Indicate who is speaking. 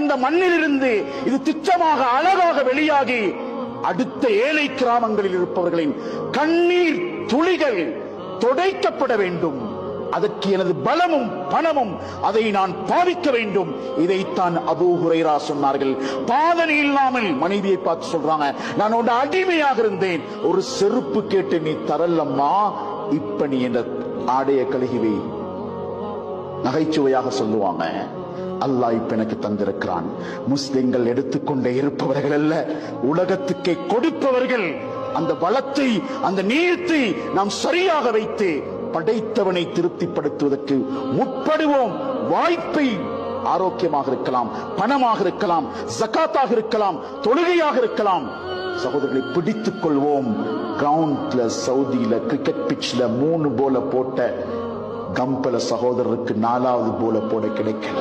Speaker 1: இந்த மண்ணிலிருந்து இது துச்சமாக அழகாக வெளியாகி அடுத்த ஏழை கிராமங்களில் இருப்பவர்களின் கண்ணீர் துளிகள் துடைக்கப்பட வேண்டும். அதற்கு எனது பலமும் பணமும் அதை நான் பாவிக்க வேண்டும். இதைத்தான் அபு ஹுரைரா சொன்னார்கள். பாதனை இல்லாமல் மனைவியை பார்த்து சொல்றாங்க நான் உன் அடிமையாக இருந்தேன். ஒரு செருப்பு கேட்டு நீ தரலம்மா. இப்ப நீ என்ற ஆடைய கழுகிவை நகைச்சுவையாக சொல்லுவாங்க. அல்லாஹ் இப்ப எனக்கு தந்திருக்கிறான். முஸ்லிம்கள் எடுத்துக்கொண்டே இருப்பவர்கள் அல்ல உலகத்துக்கே கொடுப்பவர்கள். அந்த வளத்தை அந்த நீளத்தை நாம் சரியாக வைத்து படைத்தவனை திருப்திப்படுத்துவதற்கு முற்படுவோம். வாய்ப்பை ஆரோக்கியமாக இருக்கலாம் பணமாக இருக்கலாம் ஜக்காத்தாக இருக்கலாம் தொழுகையாக இருக்கலாம். சகோதரர்களை பிடித்துக் கொள்வோம். கிரவுண்ட்ல சவுதியில கிரிக்கெட் பிட்ச்ல மூணு போல போட்ட கம்பல சகோதரருக்கு நாலாவது போல போட கிடைக்கல.